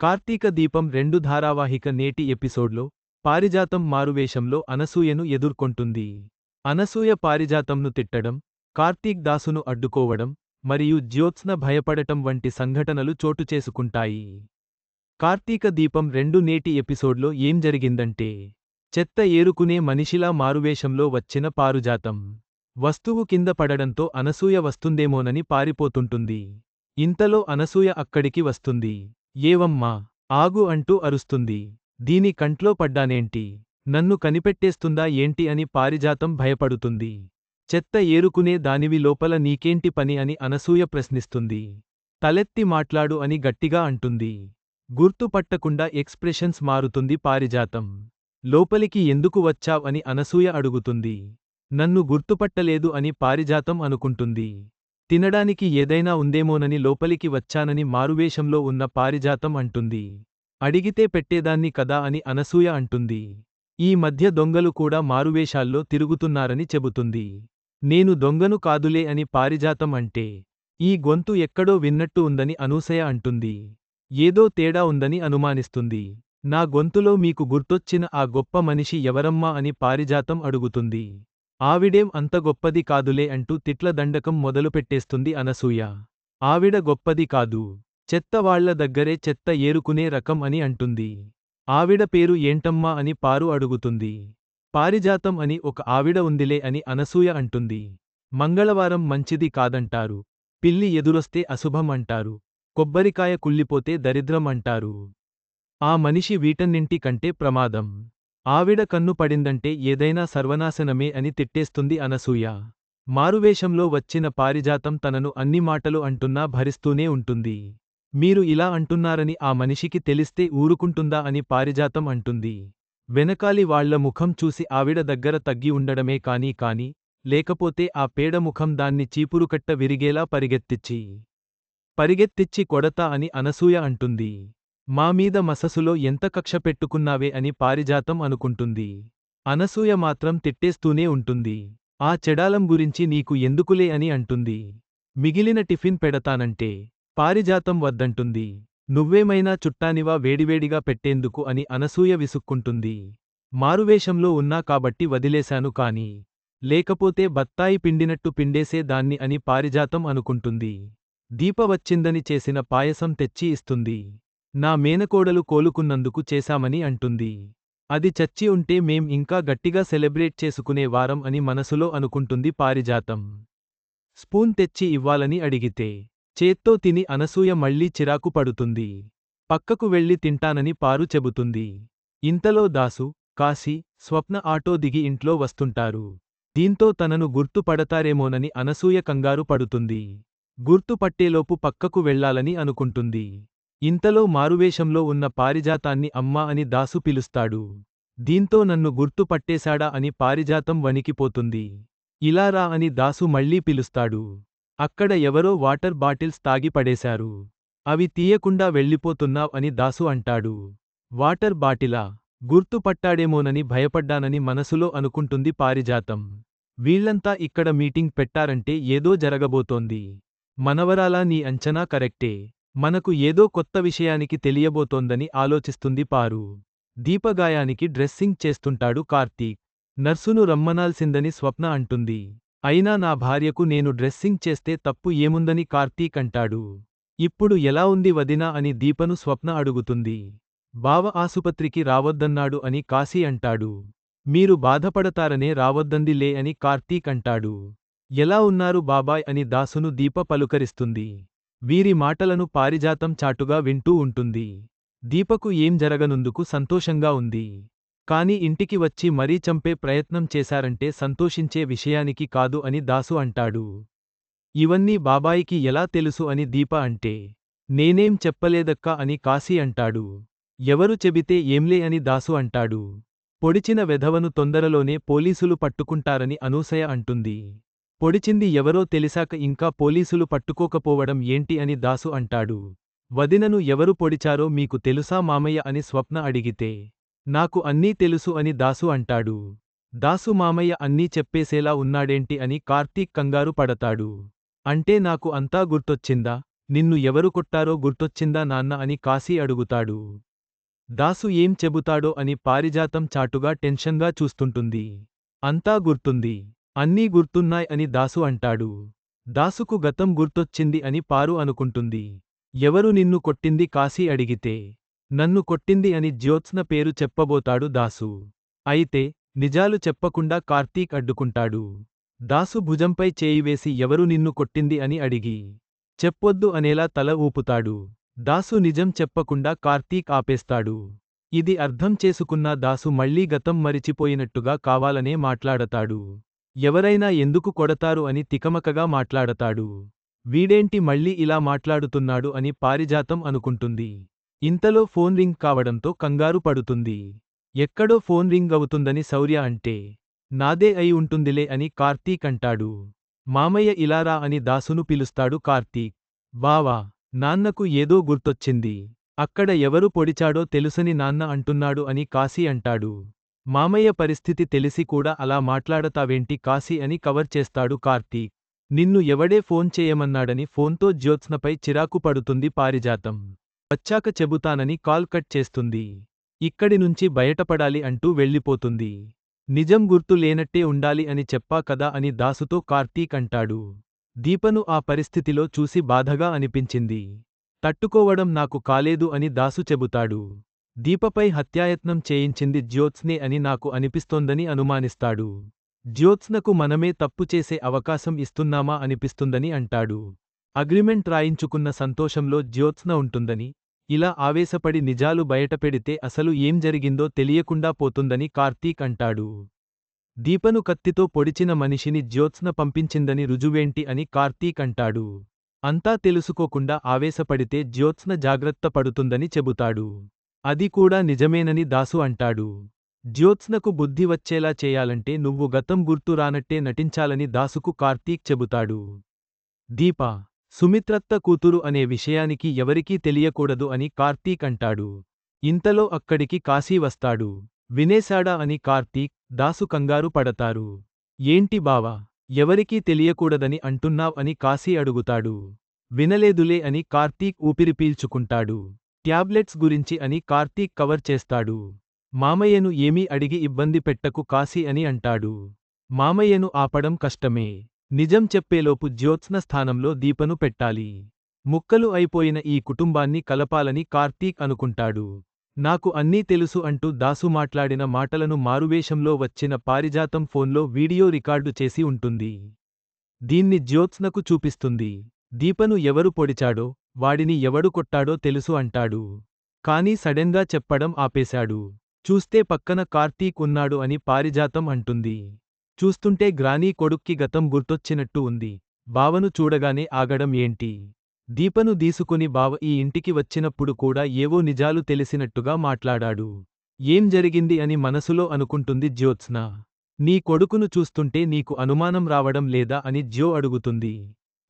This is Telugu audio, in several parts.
కార్తీక దీపం రెండు ధారావాహిక నేటి ఎపిసోడ్లో పారిజాతం మారువేషంలో అనసూయను ఎదుర్కొంటుంది. అనసూయ పారిజాతంను తిట్టడం కార్తీక్ దాసును అడ్డుకోవడం మరియు జ్యోత్స్న భయపడటం వంటి సంఘటనలు చోటు చేసుకుంటాయి. కార్తీక దీపం రెండు నేటి ఎపిసోడ్లో ఏం జరిగిందంటే చెత్త ఏరుకునే మనిషిలా మారువేషంలో వచ్చిన పారుజాతం. వస్తువు కింద పడడంతో అనసూయ వస్తుందేమోనని పారిపోతుంటుంది. ఇంతలో అనసూయ అక్కడికి వస్తుంది. ఏవమ్మా ఆగు అంటూ అరుస్తుంది. దీని కంట్లో పడ్డానేంటి? నన్ను కనిపెట్టేస్తుందా ఏంటి అని పారిజాతం భయపడుతుంది. చెత్త ఏరుకునే దానివి లోపల నీకేంటి పని అని అనసూయ ప్రశ్నిస్తుంది. తలెత్తి మాట్లాడు అని గట్టిగా అంటుంది. గుర్తుపట్టకుండా ఎక్స్ప్రెషన్స్ మారుతుంది పారిజాతం. లోపలికి ఎందుకు వచ్చావ్ అని అనసూయ అడుగుతుంది. నన్ను గుర్తుపట్టలేదు అని పారిజాతం అనుకుంటుంది. తినడానికి ఏదైనా ఉందేమోనని లోపలికి వచ్చానని మారువేషంలో ఉన్న పారిజాతం అంటుంది. అడిగితే పెట్టేదాన్ని కదా అని అనసూయ అంటుంది. ఈ మధ్య దొంగలు కూడా మారువేషాల్లో తిరుగుతున్నారని చెబుతుంది. నేను దొంగను కాదులే అని పారిజాతం అంటే ఈ గొంతు ఎక్కడో విన్నట్టు ఉందని అనూసయ అంటుంది. ఏదో తేడా ఉందని అనుమానిస్తుంది. నా గొంతులో మీకు గుర్తొచ్చిన ఆ గొప్ప మనిషి ఎవరమ్మా అని పారిజాతం అడుగుతుంది. ఆవిడేం అంత గొప్పది కాదులే అంటూ తిట్ల దండకం మొదలుపెట్టేస్తుంది అనసూయ. ఆవిడ గొప్పది కాదు. చెత్తవాళ్ళ దగ్గరే చెత్త ఏరుకునే రకం అని అంటుంది. ఆవిడ పేరు ఏంటమ్మా అని పారు అడుగుతుంది. పారిజాతం అని ఒక ఆవిడ ఉందిలే అని అనసూయ అంటుంది. మంగళవారం మంచిది కాదంటారు. పిల్లి ఎదురొస్తే అశుభం అంటారు. కొబ్బరికాయ కుళ్ళిపోతే దరిద్రం అంటారు. ఆ మనిషి వీటన్నింటి కంటే ప్రమాదం. ఆవిడ కన్ను పడిందంటే ఏదైనా సర్వనాశనమే అని తిట్టేస్తుంది అనసూయ. మారువేషంలో వచ్చిన పారిజాతం తనను అన్ని మాటలు అంటున్నా భరిస్తూనే ఉంటుంది. మీరు ఇలా అంటున్నారని ఆ మనిషికి తెలిస్తే ఊరుకుంటుందా అని పారిజాతం అంటుంది. వెనకాలి వాళ్ళ ముఖం చూసి ఆవిడ దగ్గర తగ్గి ఉండడమే కాని కాని లేకపోతే ఆ పేడ ముఖం దాన్ని చీపురుకట్ట విరిగేలా పరిగెత్తిచ్చి. పరిగెత్తిచ్చి కొడతా అని అనసూయ అంటుంది. మామీద మససులో ఎంత కక్ష పెట్టుకున్నావే అని పారిజాతం అనుకుంటుంది. అనసూయ మాత్రం తిట్టేస్తూనే ఉంటుంది. ఆ చెడాలం గురించి నీకు ఎందుకులే అని అంటుంది. మిగిలిన టిఫిన్ పెడతానంటే పారిజాతం వద్దంటుంది. నువ్వేమైనా చుట్టానివా వేడివేడిగా పెట్టేందుకు అని అనసూయ విసుక్కుంటుంది. మారువేషంలో ఉన్నా కాబట్టి వదిలేశాను కాని లేకపోతే బత్తాయి పిండినట్టు పిండేసే దాన్ని అని పారిజాతం అనుకుంటుంది. దీప వచ్చిందని చేసిన పాయసం తెచ్చి ఇస్తుంది. నా మేనకోడలు కోలుకున్నందుకు చేశామని అంటుంది. అది చచ్చి ఉంటే మేం ఇంకా గట్టిగా సెలబ్రేట్ చేసుకునే వారం అని మనసులో అనుకుంటుంది పారిజాతం. స్పూన్ తెచ్చి ఇవ్వాలని అడిగితే చేత్తో తిని అనసూయ మళ్ళీ చిరాకు పడుతుంది. పక్కకు వెళ్ళి తింటానని పారు చెబుతుంది. ఇంతలో దాసు కాశీ స్వప్న ఆటో దిగి ఇంట్లో వస్తుంటారు. దీంతో తనను గుర్తుపడతారేమోనని అనసూయ కంగారు పడుతుంది. గుర్తుపట్టేలోపు పక్కకు వెళ్ళాలని అనుకుంటుంది. ఇంతలో మారువేషంలో ఉన్న పారిజాతాన్ని అమ్మా అని దాసు పిలుస్తాడు. దీంతో నన్ను గుర్తుపట్టేశాడా అని పారిజాతం వణికిపోతుంది. ఇలా రా అని దాసు మళ్ళీ పిలుస్తాడు. అక్కడ ఎవరో వాటర్ బాటిల్స్ తాగి పడేశారు. అవి తీయకుండా వెళ్ళిపోతున్నావ్ అని దాసు అంటాడు. వాటర్ బాటిలా? గుర్తుపట్టాడేమోనని భయపడ్డానని మనసులో అనుకుంటుంది పారిజాతం. వీళ్ళంతా ఇక్కడ మీటింగ్ పెట్టారంటే ఏదో జరగబోతోంది. మనవరాలా నీ అంచనా కరెక్టే. మనకు ఏదో కొత్త విషయానికి తెలియబోతోందని ఆలోచిస్తుంది పారు. దీపగాయానికి డ్రెస్సింగ్ చేస్తుంటాడు కార్తీక్. నర్సును రమ్మనాల్సిందని స్వప్న అంటుంది. అయినా నా భార్యకు నేను డ్రెస్సింగ్ చేస్తే తప్పు ఏముందని కార్తీక్ అంటాడు. ఇప్పుడు ఎలా ఉంది వదినా అని దీపను స్వప్న అడుగుతుంది. బావ ఆసుపత్రికి రావద్దన్నాడు అని కాశీ అంటాడు. మీరు బాధపడతారనే రావద్దంది లే అని కార్తీక్ అంటాడు. ఎలా ఉన్నారు బాబాయ్ అని దాసును దీప పలుకరిస్తుంది. వీరి మాటలను పారిజాతం చాటుగా వింటూ ఉంటుంది. దీపకు ఏం జరగనుందుకు సంతోషంగా ఉంది. కాని ఇంటికి వచ్చి మరీ చంపే ప్రయత్నం చేశారంటే సంతోషించే విషయానికి కాదు అని దాసు అంటాడు. ఇవన్నీ బాబాయికి ఎలా తెలుసు అని దీప అంటే నేనేం చెప్పలేదక్కా అని కాశీ అంటాడు. ఎవరు చెబితే ఏంలే అని దాసు అంటాడు. పొడిచిన వెధవను తొందరలోనే పోలీసులు పట్టుకుంటారని అనూసయ అంటుంది. పొడిచింది ఎవరో తెలిసాక ఇంకా పోలీసులు పట్టుకోకపోవడం ఏంటి అని దాసు అంటాడు. వదినను ఎవరు పొడిచారో మీకు తెలుసా మామయ్య అని స్వప్న అడిగితే. నాకు అన్నీ తెలుసు అని దాసు అంటాడు. దాసు మామయ్య అన్నీ చెప్పేసేలా ఉన్నాడేంటి అని కార్తీక్ కంగారు పడతాడు. అంటే నాకు అంతా గుర్తొచ్చిందా? నిన్ను ఎవరు కొట్టారో గుర్తొచ్చిందా నాన్న అని కాశీ అడుగుతాడు. దాసు ఏం చెబుతాడో అని పారిజాతం చాటుగా టెన్షన్గా చూస్తుంటుంది. అంతా గుర్తుంది. అన్నీ గుర్తున్నాయ్ అని దాసు అంటాడు. దాసుకు గతం గుర్తొచ్చింది అని పారు అనుకుంటుంది. ఎవరు నిన్ను కొట్టింది కాశీ అడిగితే? నన్ను కొట్టింది అని జ్యోత్స్న పేరు చెప్పబోతాడు దాసు. అయితే నిజాలు చెప్పకుండా కార్తీక్ అడ్డుకుంటాడు. దాసు భుజంపై చేయివేసి ఎవరు నిన్ను కొట్టింది అని అడిగి చెప్పొద్దు అనేలా తల ఊపుతాడు. దాసు నిజం చెప్పకుండా కార్తీక్ ఆపేస్తాడు. ఇది అర్థం చేసుకున్న దాసు మళ్ళీ గతం మరిచిపోయినట్టుగా కావాలనే మాట్లాడతాడు. ఎవరైనా ఎందుకు కొడతారు అని తికమకగా మాట్లాడతాడు. వీడేంటి మళ్ళీ ఇలా మాట్లాడుతున్నాడు అని పారిజాతం అనుకుంటుంది. ఇంతలో ఫోన్ రింగ్ కావడంతో కంగారు పడుతుంది. ఎక్కడో ఫోన్ రింగ్ అవుతుందని శౌర్య అంటే నాదే అయి ఉంటుందిలే అని కార్తీక్ అంటాడు. మామయ్య ఇలారా అని దాసును పిలుస్తాడు కార్తీక్. బావా నాన్నకు ఏదో గుర్తొచ్చింది. అక్కడ ఎవరు పొడిచాడో తెలుసని నాన్న అంటున్నాడు అని కాశీ అంటాడు. మామయ్య పరిస్థితి తెలిసి కూడా అలా మాట్లాడతావేంటి కాశీ అని కవర్ చేస్తాడు కార్తీ. నిన్ను ఎవడే ఫోన్ చేయమన్నాడని ఫోన్తో జ్యోత్స్నపై చిరాకు పడుతుంది పారిజాతం. వచ్చాక చెబుతానని కాల్ కట్ చేస్తుంది. ఇక్కడి నుంచి బయటపడాలి అంటూ వెళ్ళిపోతుంది. నిజం గుర్తు లేనట్టే ఉండాలి అని చెప్పా కదా అని దాసుతో కార్తీక్ అంటాడు దీపను ఆ పరిస్థితిలో చూసి బాధగా అనిపించింది. తట్టుకోవడం నాకు కాలేదు అని దాసు చెబుతాడు. దీపపై హత్యాయత్నం చేయించింది జ్యోత్స్నే అని నాకు అనిపిస్తోందని అనుమానిస్తాడు. జ్యోత్స్నకు మనమే తప్పు చేసే అవకాశం ఇస్తున్నామా అనిపిస్తుందని అంటాడు. అగ్రిమెంట్ రాయించుకున్న సంతోషంలో జ్యోత్స్న ఉంటుందని ఇలా ఆవేశపడి నిజాలు బయటపెడితే అసలు ఏం జరిగిందో తెలియకుండా పోతుందని కార్తీక్ అంటాడు. దీపను కత్తితో పొడిచిన మనిషిని జ్యోత్స్న పంపించిందని రుజువేంటి అని కార్తీక్ అంటాడు. అంతా తెలుసుకోకుండా ఆవేశపడితే జ్యోత్స్న జాగ్రత్త పడుతుందని చెబుతాడు. అది కూడా నిజమేనని దాసు అంటాడు. జ్యోత్స్నకు బుద్ధి వచ్చేలా చేయాలంటే నువ్వు గతం గుర్తు రానట్టే నటించాలని దాసుకు కార్తీక్ చెబుతాడు. దీప సుమిత్రత్త కూతురు అనే విషయానికి ఎవరికీ తెలియకూడదు అని కార్తీక్ అంటాడు. ఇంతలో అక్కడికి కాశీ వస్తాడు. వినేశాడా అని కార్తీక్ దాసు కంగారు పడతారు. ఏంటి బావా ఎవరికీ తెలియకూడదని అంటున్నావ్ అని కాశీ అడుగుతాడు. వినలేదులే అని కార్తీక్ ఊపిరి పీల్చుకుంటాడు. ట్యాబ్లెట్స్ గురించి అని కార్తీక్ కవర్ చేస్తాడు. మామయ్యను ఏమీ అడిగి ఇబ్బంది పెట్టకు కాశీ అని అంటాడు. మామయ్యను ఆపడం కష్టమే. నిజం చెప్పేలోపు జ్యోత్స్న స్థానంలో దీపను పెట్టాలి. ముక్కలు అయిపోయిన ఈ కుటుంబాన్ని కలపాలని కార్తీక్ అనుకుంటాడు. నాకు అన్నీ తెలుసు అంటూ దాసు మాట్లాడిన మాటలను మారువేషంలో వచ్చిన పారిజాతం ఫోన్లో వీడియో రికార్డు చేసి ఉంటుంది. దీన్ని జ్యోత్స్నకు చూపిస్తుంది. దీపను ఎవరు పొడిచాడో వాడిని ఎవడు కొట్టాడో తెలుసు అంటాడు. కానీ సడెన్గా చెప్పడం ఆపేశాడు. చూస్తే పక్కన కార్తీక్ ఉన్నాడు అని పారిజాతం అంటుంది. చూస్తుంటే గ్రానీ కొడుక్కి గతం గుర్తొచ్చినట్టు ఉంది. బావను చూడగానే ఆగడం ఏంటి? దీపను దీసుకుని బావ ఈ ఇంటికి వచ్చినప్పుడు కూడా ఏవో నిజాలు తెలిసినట్టుగా మాట్లాడాడు. ఏం జరిగింది అని మనసులో అనుకుంటుంది జ్యోత్స్న. నీ కొడుకును చూస్తుంటే నీకు అనుమానం రావడం లేదా అని జ్యో అడుగుతుంది.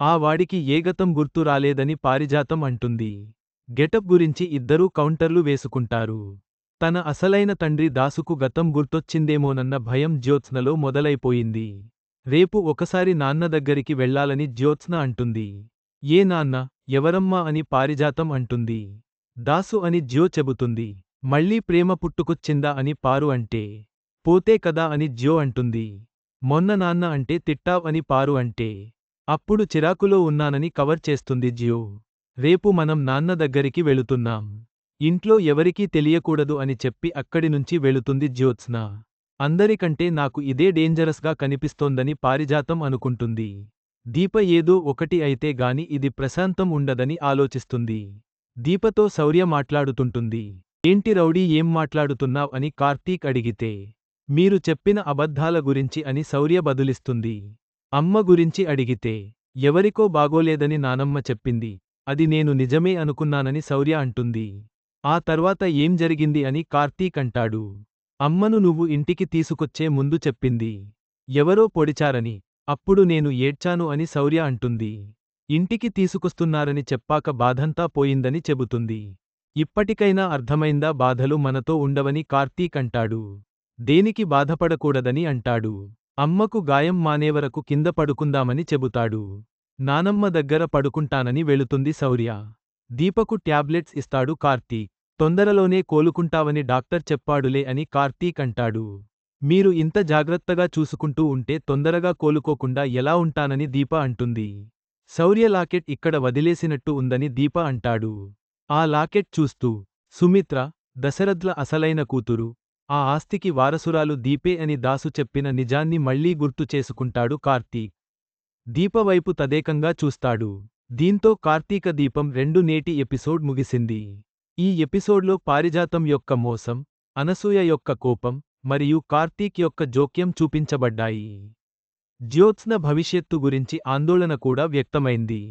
ఆ వాడికి ఏ గతం గుర్తు రాలేదని పారిజాతం అంటుంది. గెటప్ గురించి ఇద్దరూ కౌంటర్లు వేసుకుంటారు. తన అసలైన తండ్రి దాసుకు గతం గుర్తొచ్చిందేమోనన్న భయం జ్యోత్స్నలో మొదలైపోయింది. రేపు ఒకసారి నాన్న దగ్గరికి వెళ్ళాలని జ్యోత్స్న అంటుంది. ఏ నాన్న ఎవరమ్మా అని పారిజాతం అంటుంది. దాసు అని జ్యో చెబుతుంది. మళ్ళీ ప్రేమ పుట్టుకొచ్చిందా అని పారు అంటే. పోతే కదా అని జ్యో అంటుంది. మొన్న నాన్న అంటే తిట్టావ్ అని పారు అంటే. అప్పుడు చిరాకులో ఉన్నానని కవర్ చేస్తుంది జియో. రేపు మనం నాన్న దగ్గరికి వెళుతున్నాం. ఇంట్లో ఎవరికీ తెలియకూడదు అని చెప్పి అక్కడి నుంచి వెళుతుంది జ్యోత్స్న. అందరికంటే నాకు ఇదే డేంజరస్గా కనిపిస్తోందని పారిజాతం అనుకుంటుంది. దీప ఏదో ఒకటి అయితే గాని ఇది ప్రశాంతం ఉండదని ఆలోచిస్తుంది. దీపతో శౌర్య మాట్లాడుతుంటుంది. ఏంటి రౌడీ ఏం మాట్లాడుతున్నావ్ అని కార్తీక్ అడిగితే. మీరు చెప్పిన అబద్ధాల గురించి అని శౌర్య బదులిస్తుంది. అమ్మ గురించి అడిగితే ఎవరికో బాగోలేదని నానమ్మ చెప్పింది. అది నేను నిజమే అనుకున్నానని శౌర్య అంటుంది. ఆ తర్వాత ఏం జరిగింది అని కార్తీక్ అంటాడు. అమ్మను నువ్వు ఇంటికి తీసుకొచ్చే ముందు చెప్పింది. ఎవరో పొడిచారని అప్పుడు నేను ఏడ్చాను అని శౌర్య అంటుంది. ఇంటికి తీసుకొస్తున్నారని చెప్పాక బాధంతా పోయిందని చెబుతుంది. ఇప్పటికైనా అర్థమైందా బాధలు మనతో ఉండవని కార్తీక్ అంటాడు. దేనికి బాధపడకూడదని అంటాడు. అమ్మకు గాయం మానేవరకు కింద పడుకుందామని చెబుతాడు. నానమ్మ దగ్గర పడుకుంటానని వెళుతుంది శౌర్య. దీపకు ట్యాబ్లెట్స్ ఇస్తాడు కార్తీక్. తొందరలోనే కోలుకుంటావని డాక్టర్ చెప్పాడులే అని కార్తీక్ అంటాడు. మీరు ఇంత జాగ్రత్తగా చూసుకుంటూ ఉంటే తొందరగా కోలుకోకుండా ఎలా ఉంటానని దీప అంటుంది. శౌర్య లాకెట్ ఇక్కడ వదిలేసినట్టు ఉందని దీప అంటాడు. ఆ లాకెట్ చూస్తూ సుమిత్ర దశరథ్ల అసలైన కూతురు ఆ ఆస్తికి వారసురాలు దీపే అని దాసు చెప్పిన నిజాన్ని మళ్ళీ గుర్తు చేసుకుంటాడు కార్తీక్. దీపవైపు తదేకంగా చూస్తాడు. దీంతో కార్తీక దీపం రెండు నేటి ఎపిసోడ్ ముగిసింది. ఈ ఎపిసోడ్లో పారిజాతం యొక్క మోసం అనసూయ యొక్క కోపం మరియు కార్తీక్ యొక్క జోక్యం చూపించబడ్డాయి. జ్యోత్స్న భవిష్యత్తు గురించి ఆందోళన కూడా వ్యక్తమైంది.